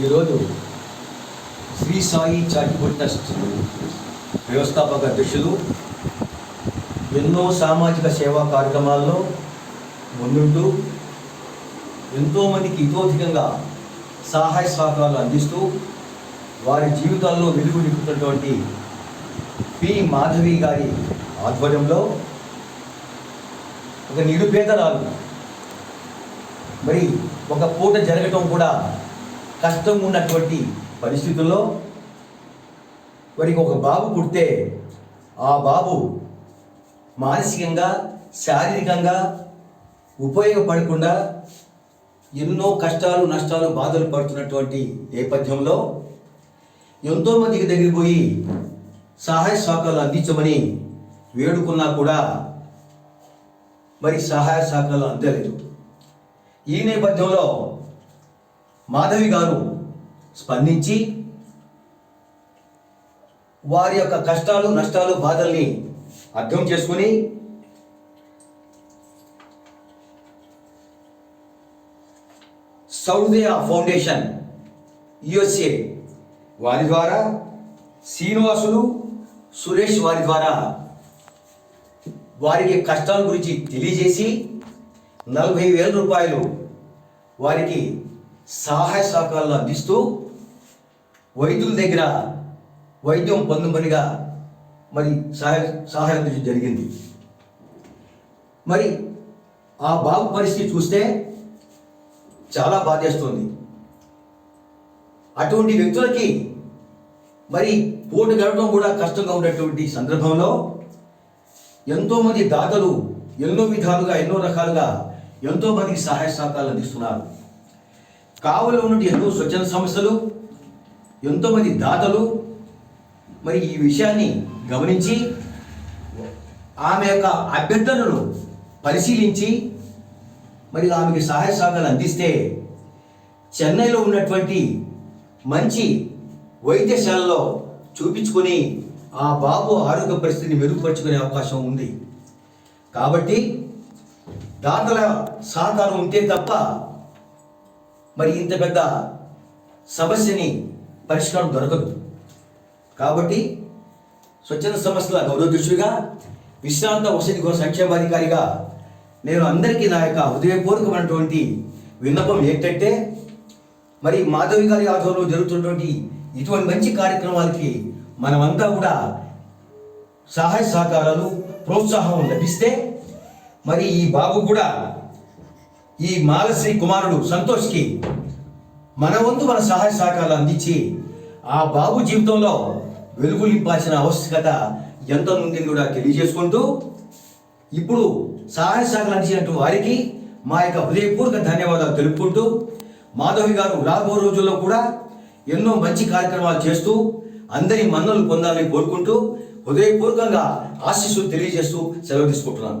ఈరోజు Shri Sai charitable trust వ్యవస్థాపక అధ్యక్షులు ఎన్నో సామాజిక సేవా కార్యక్రమాల్లో ముందుంటూ ఎంతోమందికి ఇతోధికంగా సహాయ సహకారాలు అందిస్తూ వారి జీవితాల్లో వెలుగు నింపుతున్నటువంటి పి మాధవి గారి ఆధ్వర్యంలో ఒక నిరుపేదరాలు. మరి ఒక పూట జరగటం కూడా కష్టం ఉన్నటువంటి పరిస్థితుల్లో వారికి ఒక బాబు పుడితే ఆ బాబు మానసికంగా శారీరకంగా ఉపయోగపడకుండా ఎన్నో కష్టాలు నష్టాలు బాధలు పడుతున్నటువంటి నేపథ్యంలో ఎంతోమందికి దగ్గర పోయి సహాయ శాఖలు అందించమని వేడుకున్నా కూడా మరి సహాయ శాఖలు అందలేదు. ఈ నేపథ్యంలో మాధవి గారు స్పందించి వారి యొక్క కష్టాలు నష్టాలు బాధల్ని అర్థం చేసుకుని సౌదయ ఫౌండేషన్ యుఎస్ఏ వారి ద్వారా శ్రీనివాసులు సురేష్ వారి ద్వారా వారికి కష్టాల గురించి తెలియజేసి నలభై వేల రూపాయలు వారికి సహాయ సహకారాలు అందిస్తూ వైద్యుల దగ్గర వైద్యం పొందమనిగా మరి సహాయ సహాయం జరిగింది. మరి ఆ బాబు పరిస్థితి చూస్తే చాలా బాధేస్తుంది అటువంటి వ్యక్తులకి మరి పోటు గడవడం కూడా కష్టంగా ఉన్నటువంటి సందర్భంలో ఎంతోమంది దాతలు ఎన్నో విధాలుగా ఎన్నో రకాలుగా ఎంతోమందికి సహాయ సహకారాలు అందిస్తున్నారు. కావులో ఉన్నటువంటి ఎన్నో స్వచ్ఛంద సంస్థలు ఎంతోమంది దాతలు మరి ఈ విషయాన్ని గమనించి ఆమె యొక్క అభ్యర్థనను పరిశీలించి మరి ఆమెకి సహాయ సహకారాలు అందిస్తే చెన్నైలో ఉన్నటువంటి మంచి వైద్యశాలలో చూపించుకొని ఆ బాబు ఆరోగ్య పరిస్థితిని మెరుగుపరుచుకునే అవకాశం ఉంది. కాబట్టి దాతల సహకారం ఉంటే తప్ప మరి ఇంత పెద్ద సమస్యని పరిష్కారం దొరకదు. కాబట్టి స్వచ్ఛంద సంస్థల గౌరవదృష్టిగా విశ్రాంత వసతి గృహ సంక్షేమాధికారిగా నేను అందరికీ నా యొక్క హృదయపూర్వకమైనటువంటి విన్నపం ఏంటంటే మరి మాధవి గారి ఆధ్వర్యంలో జరుగుతున్నటువంటి ఇటువంటి మంచి కార్యక్రమాలకి మనమంతా కూడా సహాయ సహకారాలు ప్రోత్సాహం లభిస్తే మరి ఈ బాబు కూడా ఈ మాలశ్రీ కుమారుడు సంతోష్కి మన వంతు మన సహాయ సహకారాలు అందించి ఆ బాబు జీవితంలో వెలుగు నింపాల్సిన ఆవశ్యకత ఎంత ఉందని కూడా తెలియజేసుకుంటూ ఇప్పుడు సహాయ సహకారం అందించినట్టు వారికి మా యొక్క హృదయపూర్వక ధన్యవాదాలు తెలుపుకుంటూ మాధవి గారు రాబో రోజుల్లో కూడా ఎన్నో మంచి కార్యక్రమాలు చేస్తూ అందరి మన్నలు పొందాలని కోరుకుంటూ హృదయపూర్వకంగా ఆశీస్సులు తెలియజేస్తూ సెలవు తీసుకుంటున్నాను.